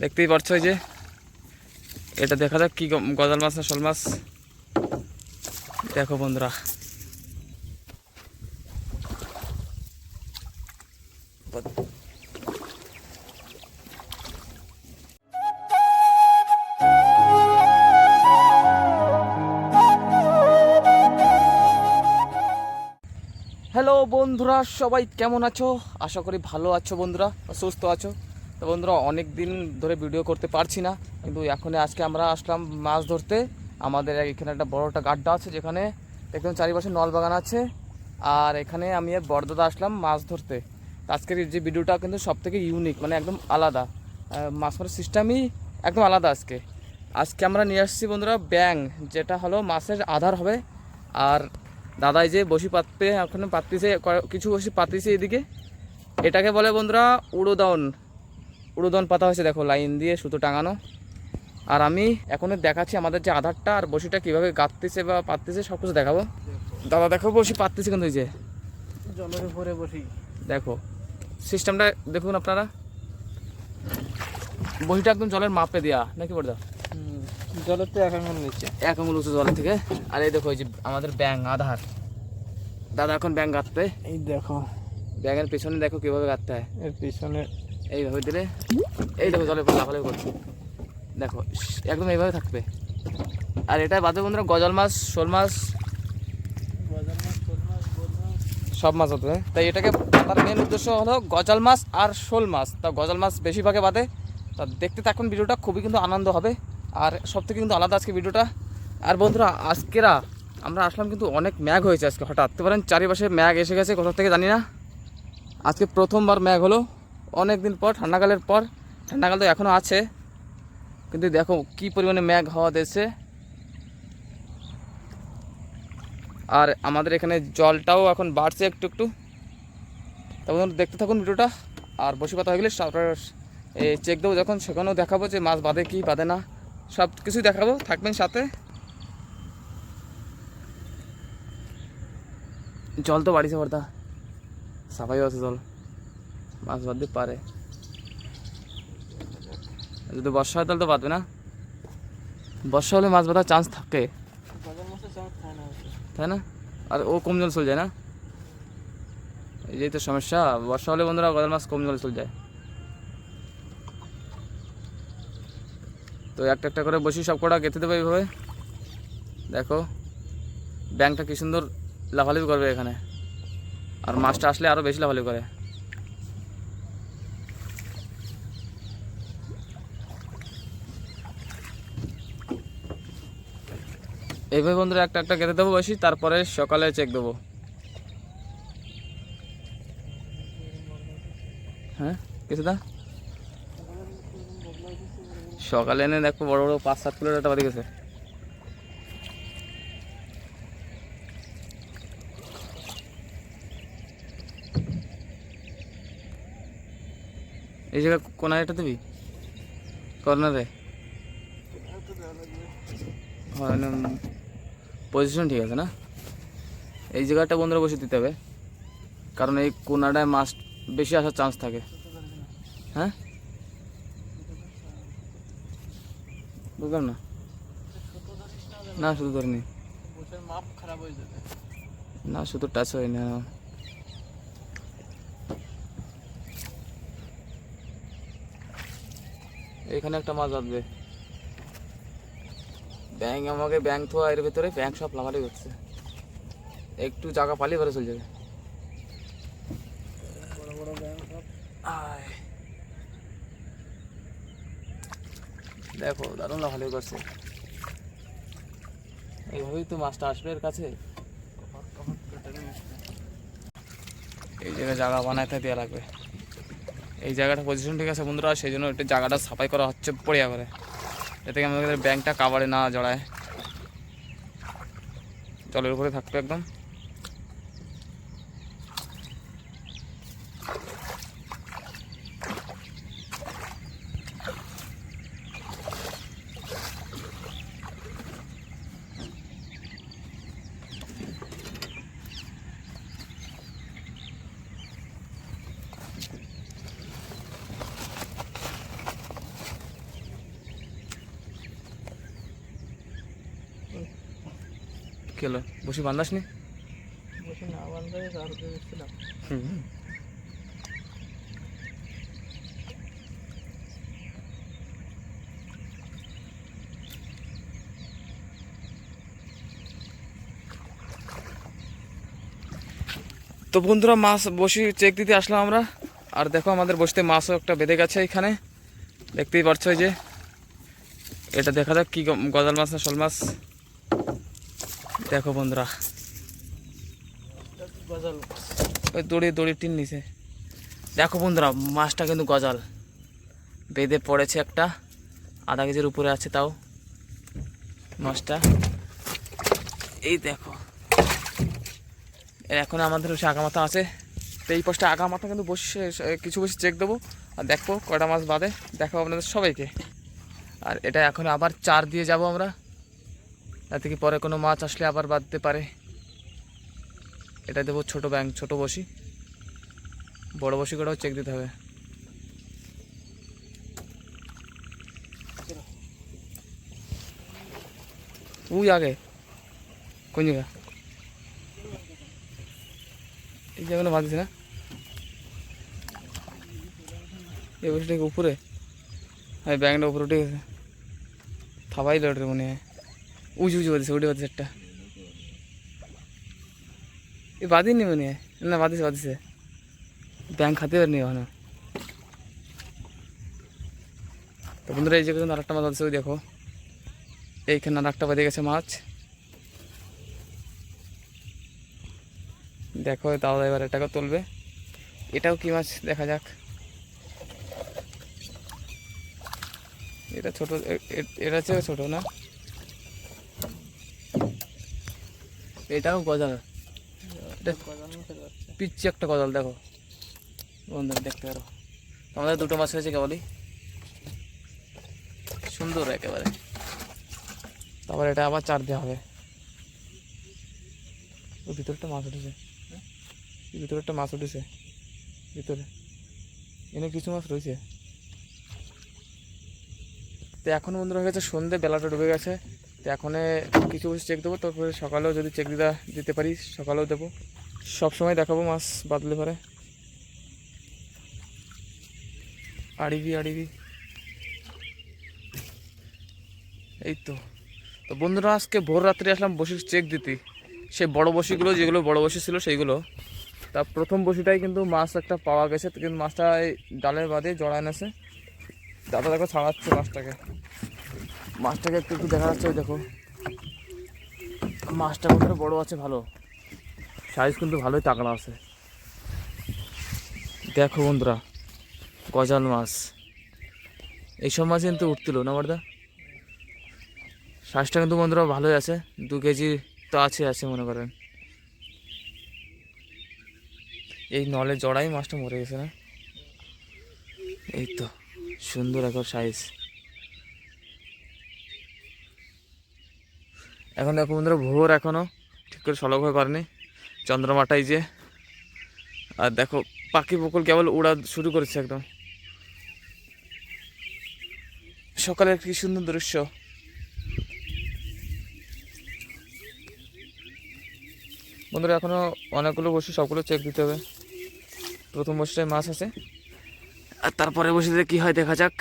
দেখতেই পারছ যে। এটা দেখা যাক কি গজাল মাছ না শোল মাছ। দেখো বন্ধুরা। হ্যালো বন্ধুরা, সবাই কেমন আছো? আশা করি ভালো আছো বন্ধুরা, সুস্থ আছো। তো বন্ধুরা অনেক দিন ধরে ভিডিও করতে পারছি না, কিন্তু এখন আজকে আমরা আসলাম মাছ ধরতে। আমাদের এখানে একটা বড় একটা গাড্ডা আছে যেখানে একদম চারিপাশে নলবাগান আছে, আর এখানে আমি আর বড়দাদা আসলাম মাছ ধরতে। আজকের যে ভিডিওটা কিন্তু সব থেকে ইউনিক মানে একদম আলাদা। মাছ মারার সিস্টেমই একদম আলাদা আজকে। আজকে আমরা নিয়ে আসছি বন্ধুরা ব্যাং যেটা হলো মাছের আধার হবে। আর দাদাই যে বসি পাততে ওখানে পাততেছে ক- কিছু বসি পাতিছে এদিকে। এটাকে বলে বন্ধুরা উড়োদন। উড়োদন পাতা হয়েছে দেখো লাইন দিয়ে সুতো টাঙানো। আর আমি এখন দেখাচ্ছি আমাদের যে আধারটা আর বসিটা কীভাবে গাঁততেছে বা পাততেছে সব কিছু দেখাবো। দাদা দেখো বসি পাততেছে কিন্তু এই যে। জলের উপরে বসি। দেখো সিস্টেমটা দেখুন আপনারা। বসিটা একদম জলের মাপে দেওয়া নাকি বলদা জলের তো এক আঙুল নিচে। এক আঙুল উঁচু জলের থেকে। আর এই দেখো এই যে আমাদের ব্যাং আধার। দাদা এখন ব্যাং গাঁততে এই দেখো। ব্যাগের পেছনে দেখো কীভাবে গাঁততে হয়। এর পিছনে এইভাবে দিলে এই দেখো উপর লাফালাফি করছে দেখো, একদম এইভাবে থাকবে। আর এটা বাদে বন্ধুরা, গজাল মাছ, শোল মাছ। সব মাছ হতো? তাই এটাকে তার মেন উদ্দেশ্য হলো গজাল মাছ আর শোল মাছ। তা গজাল মাছ বেশিরভাগে বাদে। তা দেখতে থাকুন ভিডিওটা, খুবই কিন্তু আনন্দ হবে। আর সব থেকে কিন্তু আলাদা আজকে ভিডিওটা। আর বন্ধুরা, আজকেরা আমরা আসলাম কিন্তু অনেক ম্যাগ হয়েছে আজকে, হঠাৎ। পারেন চারিপাশে ম্যাগ এসে গেছে কোথাও থেকে জানি না। আজকে প্রথমবার ম্যাগ হলো। অনেক দিন পর, ঠান্ডাকালের পর, ঠান্ডাকাল তো এখনও আছে। কিন্তু দেখো কি পরিমাণে ম্যাগ হওয়া দিয়েছে। আর আমাদের এখানে জলটাও এখন বাড়ছে একটু একটু। তখন দেখতে থাকুন ভিডিওটা। আর বসে কথা হয়ে গেলে তারপর চেক দেবো যখন, সেখানেও দেখাবো যে মাছ বাঁধে কি বাঁধে না। সব কিছুই দেখাবো, থাকবেন সাথে। জল তো বাড়িছে বর্দা। সাফাইও আছে জল। মাছ বাঁধতে পারে। যদি বর্ষা হয় তাহলে তো বাঁধবে না। বর্ষা হলে মাছ বাঁধার চান্স থাকে। তাই না? আর ও কম জল চলে যায় না? এই তো সমস্যা। বর্ষা হলে বন্ধুরা গজাল মাছ কম জলে চলে যায়। তো একটা একটা করে বসি সব কটা গেঁথে দেবো এইভাবে। দেখো, ব্যাংকটা কি সুন্দর লাফালাফি করবে এখানে। আর মাছটা আসলে আরও বেশি লাফালাফি করে। এইভাবে বন্ধুরা একটা একটা কেটে দেবো বসি, তারপরে সকালে চেক দেবো। হ্যাঁ কিছু দা? সকালে এনে দেখো বড় বড় পাঁচ সাত কিলোর একটা বাড়ি গেছে। এই জায়গা কোনায় এটা দিবি? কর্নারে? হয় না পজিশন ঠিক আছে না? এই জায়গাটা বন্ধুরা বসে দিতে হবে। কারণ এই কোনাটায় মাছ বেশি আসার চান্স থাকে। হ্যাঁ? বুঝলাম না? না, শুধু ধরিনি না। শুধু টাচ হয় না। এখানে একটা মাছ বাঁধবে ব্যাং আমাকে ব্যাংক থোয়া এর ভেতরে ব্যাংক সব লামারি হচ্ছে একটু জায়গা পালিয়ে ভরে চলে যাবে। ব্যাংক দেখো, দারুণ লাফালাফি করছে। এইভাবেই তো মাছটা আসবে এর কাছে। এই জায়গায় জায়গা বানাইতে দেওয়া লাগবে। এই জায়গাটা পজিশন ঠিক আছে বন্ধুরা, সেই জন্য একটু জায়গাটা সাফাই করা হচ্ছে পড়িয়া করে এতে আমাদের ব্যাংকটা কাভারে না জড়ায়। জলের উপরে থাকতো একদম। কি হলো? বসি বান্দাস নি বসে তো বন্ধুরা মাছ বসি চেক দিতে আসলাম আমরা। আর দেখো আমাদের বসতে মাছও একটা বেঁধে গেছে এখানে। দেখতেই পারছ যে। এটা দেখা যাক কি গজাল মাছ না শোল মাছ। দেখো বন্ধুরা। গজাল ওই দড়ি দড়ি টিন নিছে। দেখো বন্ধুরা, মাছটা কিন্তু গজাল। বেঁধে পড়েছে একটা, আধা কেজির উপরে আছে তাও মাছটা। এই দেখো। এখন আমাদের হচ্ছে আগামাথা আছে। তো এই পাশটা আগামাথা কিন্তু বসে কিছু বসে চেক দেবো। আর দেখব কটা মাছ বাদে দেখো আপনাদের সবাইকে। আর এটা এখন আবার চার দিয়ে যাব আমরা। যাতে কি পরে কোনো মাছ আসলে আবার বাঁধতে পারে। এটা দেবো ছোট ব্যাংক ছোট বসি। বড় বসি করেও চেক দিতে হবে। ওই আগে। কোন জায়গা? এই জায়গাটা বাঁধিস না? এই বসিটা কি উপরে। হ্যাঁ ব্যাংকটা উপরে উঠে গেছে। থাবাই লড়ে মনে হয়। উঁচু উঁচু বাঁধিছে উঠে বাঁধিছে একটা এ বাঁধিনি মনে হয় না বাঁধিছে বাঁধিছে ব্যাংক খাতে পারিনি ওখানে তো বন্ধুরা এই যে আর একটা মাছ আছে ওই দেখো এইখানে আর একটা বেঁধে গেছে মাছ দেখো দাদা এবার এটাকে তুলবে এটাও কি মাছ দেখা যাক এটা ছোট এটা চেয়ে ছোট না এটাও গজাল। পিচ্ছি একটা গজাল, দেখো। বন্ধুরা, দেখতে পারো। আমাদের দুটো মাছ হয়েছে কেবলই? সুন্দর একেবারে। তারপর এটা আবার চার দেওয়া হবে। ওর ভিতরে একটা মাছ উঠেছে। ভিতরে একটা মাছ উঠেছে। ভিতরে। এনে কিছু মাছ রয়েছে। তো এখন বন্ধুরা হয়ে গেছে সন্ধে, বেলাটা ডুবে গেছে। তো এখন কিছু কিছু চেক দেবো, তারপরে সকালেও যদি চেক দিতে দিতে পারি, সকালেও দেবো। সব সময় দেখাবো মাছ বাদলে পরে। আড়িবি আড়িবি। এই তো। তো বন্ধুরা, আজকে ভোর রাত্রে আসলাম বসির চেক দিতে। সেই বড় বসিগুলো, যেগুলো বড় বসি ছিল সেইগুলো। তা প্রথম বসিটাই কিন্তু মাছ একটা পাওয়া গেছে, কিন্তু মাছটা ডালের বাদে জড়ায় নেছে দাদা দেখো ছাড়াচ্ছে মাছটাকে। মাছটাকে একটু একটু দেখা যাচ্ছে দেখো। মাছটা বন্ধুরা বড় আছে, ভালো। সাইজ কিন্তু ভালোই তাকড়া আছে। দেখো বন্ধুরা, গজাল মাছ। এইসব মাছ কিন্তু উঠছিল, না বর্দা সাইজটা কিন্তু বন্ধুরা ভালোই আছে, দু কেজি তো আছে আছে মনে করেন। এই নলে জড়াই মাছটা মরে গেছে না? এই তো, সুন্দর এখন সাইজ এখন দেখো বন্ধুরা, ভোর এখনও ঠিক করে সলভ হয়ে চন্দ্রমাটাই যে, আর দেখো, পাখি বকুল কেবল উড়া শুরু করেছে একদম। সকালের কি সুন্দর দৃশ্য। বন্ধুরা এখনও অনেকগুলো বসে সবগুলো চেক দিতে হবে। প্রথম বসে মাছ আছে। আর তারপরে বসে কি হয় দেখা যাক।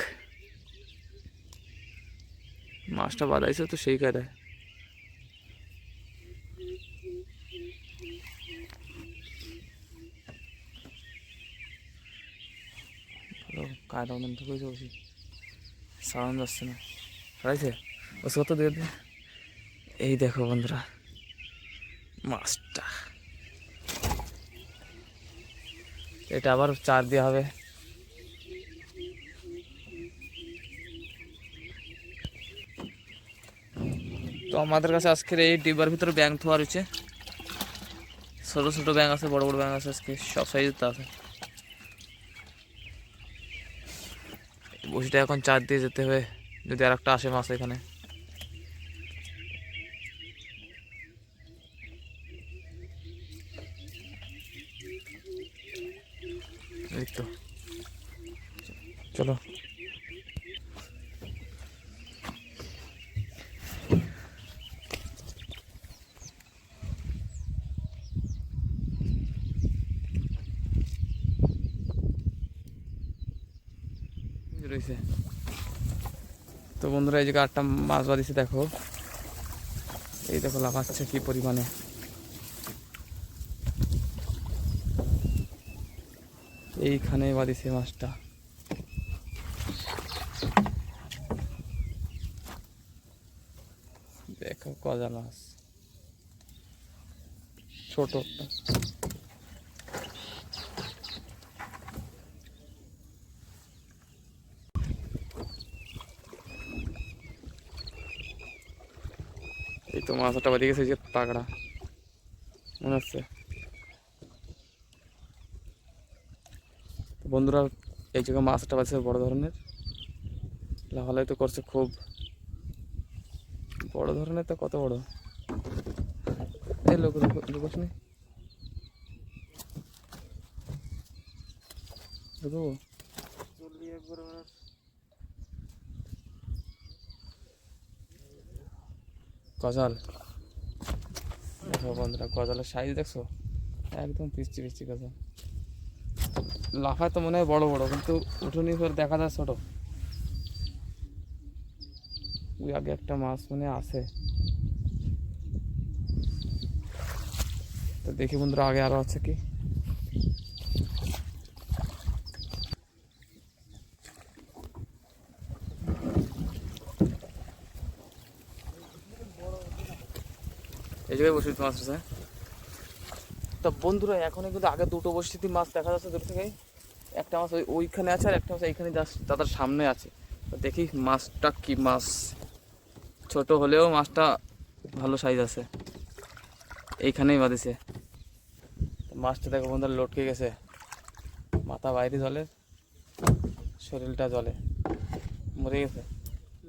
মাছটা বাদাইছে তো সেই কায়দায়। কায়দা মন থেকে বসি সাউন্ড আসছে না। ছাড়াইছে ওসে কত দিয়ে এই দেখো বন্ধুরা, মাছটা। এটা আবার চার দেওয়া হবে। তো আমাদের কাছে আজকের এই ডিব্বার ভিতরে ব্যাংক থোয়া রয়েছে। ছোট ছোট ব্যাংক আছে, বড় বড় ব্যাংক আছে, আজকে সব সাইজের তো আছে। বসিটা এখন চার দিয়ে যেতে হবে, যদি আর একটা আসে মাছ এখানে। এই তো। চলো বাঁধিছে তো বন্ধুরা, এই জায়গায় আটটা মাছ বাঁধিছে, দেখো। এই দেখো লাফাচ্ছে কি পরিমাণে। এইখানে বাঁধিছে মাছটা। দেখো, কজা মাছ। ছোট। মাছটা বাঁধে গেছে যে তাগড়া মনে হচ্ছে বন্ধুরা, এই জায়গায় মাছটা বাঁধছে বড় ধরনের। লাফালাই তো করছে খুব। বড় ধরনের তো কত বড়? এই লোক গজাল। দেখো বন্ধুরা, গজালের সাইজ দেখছ? একদম পিস্তি পিস্তি গজাল। লাফায় তো মনে হয় বড় বড়, কিন্তু উঠোনি করে দেখা যায় ছোট। ওই আগে একটা মাছ মনে আছে। তো দেখি বন্ধুরা, আগে আরও আছে কি? এই জায়গায় বসে মাছ আছে। তা বন্ধুরা এখন কিন্তু আগে দুটো বসিতি মাছ দেখা যাচ্ছে দূর থেকে একটা মাছ ওই ওইখানে আছে আর একটা মাছ এইখানে তাদের সামনে আছে। তো দেখি মাছটা কি মাছ। ছোট হলেও মাছটা ভালো সাইজ আছে। এইখানেই বাঁধেছে। মাছটা দেখো বন্ধুরা লটকে গেছে। মাথা বাইরে জলে শরীরটা জলে। মরে গেছে?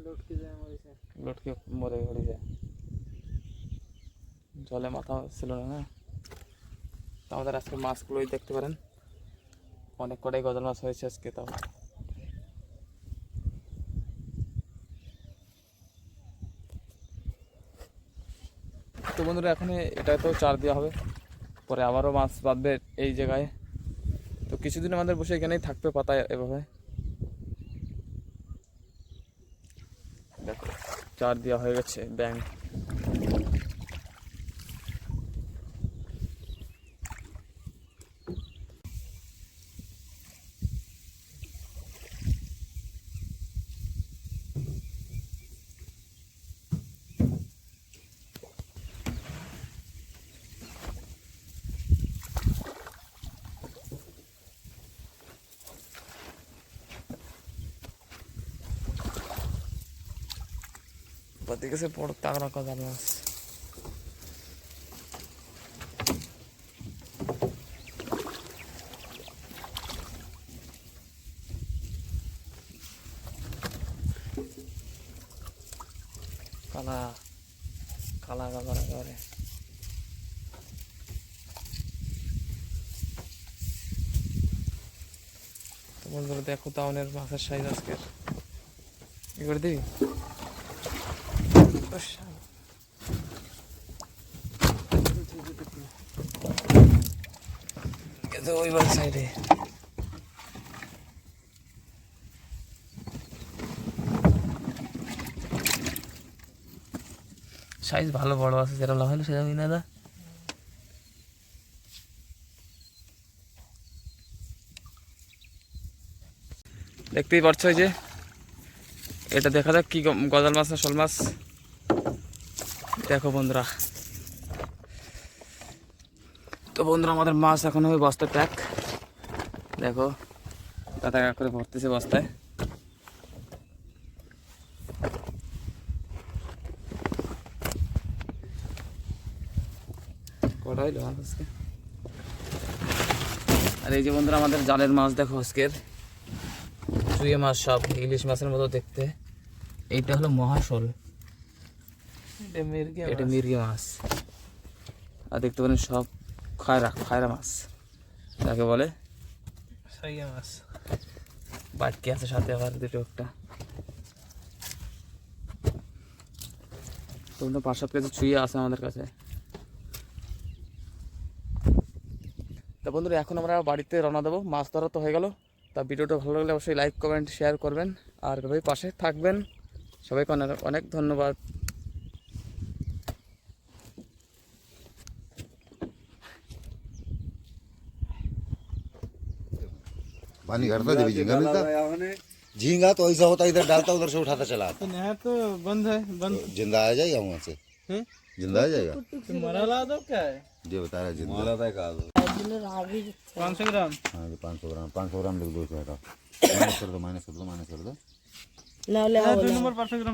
লটকে যায় মরেছে লটকে মরে ঘড়ি যায় জলে মাথা ছিল না। না তো আমাদের আজকে মাছগুলোই দেখতে পারেন। অনেক কটাই গজাল মাছ হয়েছে আজকে তাও তো বন্ধুরা এখন তো চার দেওয়া হবে। পরে আবারও মাছ বাঁধবে এই জায়গায়। তো কিছুদিন আমাদের বসে এখানেই থাকবে পাতায় এভাবে। দেখো, চার দেওয়া হয়ে গেছে ব্যাং বাদে গেছে বড় তাগড়া কাদার মাছ কালা কালা কাদার একেবারে তো বন্ধুরা দেখো তাওনের মাছের সাইজ আজকের কি করে সাইজ ভালো বড় আছে, যেরকম লাগাইলো সেরকমই না দেখতেই পারছ যে। এটা দেখা যাক কি গজাল মাছ না শোল মাছ। দেখো বন্ধুরা। তো বন্ধুরা, আমাদের মাছ এখন ওই বস্তায় প্যাক। দেখো কাক করে ভরতেছে বস্তায়। আর এই যে বন্ধুরা, আমাদের জালের মাছ দেখো আজকের। চুইয়ে মাছ সব, ইলিশ মাছের মতো দেখতে। এইটা হলো মহাশোল। এটা মির্গে মাছ। আর দেখতে পারেন সব খয়রা খয়রা মাছ। যাকে বলে মাছ। বাটকি আছে সাথে আবার দুটো একটা। তোমরা পাঁচ সাত কেজি ছুঁয়ে আছে আমাদের কাছে। তা বন্ধুরা এখন আমরা বাড়িতে রওনা দেবো। মাছ ধরা তো হয়ে গেল। তা ভিডিওটা ভালো লাগলে অবশ্যই লাইক কমেন্ট শেয়ার করবেন। আর ভাই পাশে থাকবেন। সবাইকে অনেক অনেক ধন্যবাদ। पानी घटता जब झींगा मिलता झींगा तो ऐसा होता इधर डालता उधर से उठाता चला आता। तो नहर तो बंद है बंद। तो ज़िंदा आ जाएगा वहाँ से? ज़िंदा आ जाएगा? तो मरा ला दो क्या है? ये बता रहा है ज़िंदा। पाँच सौ ग्राम? हाँ जी पाँच सौ ग्राम। पाँच सौ ग्राम लिख दो माइनस कर दो माइनस कर दो माइनस कर दो। दो नंबर पाँच सौ ग्राम।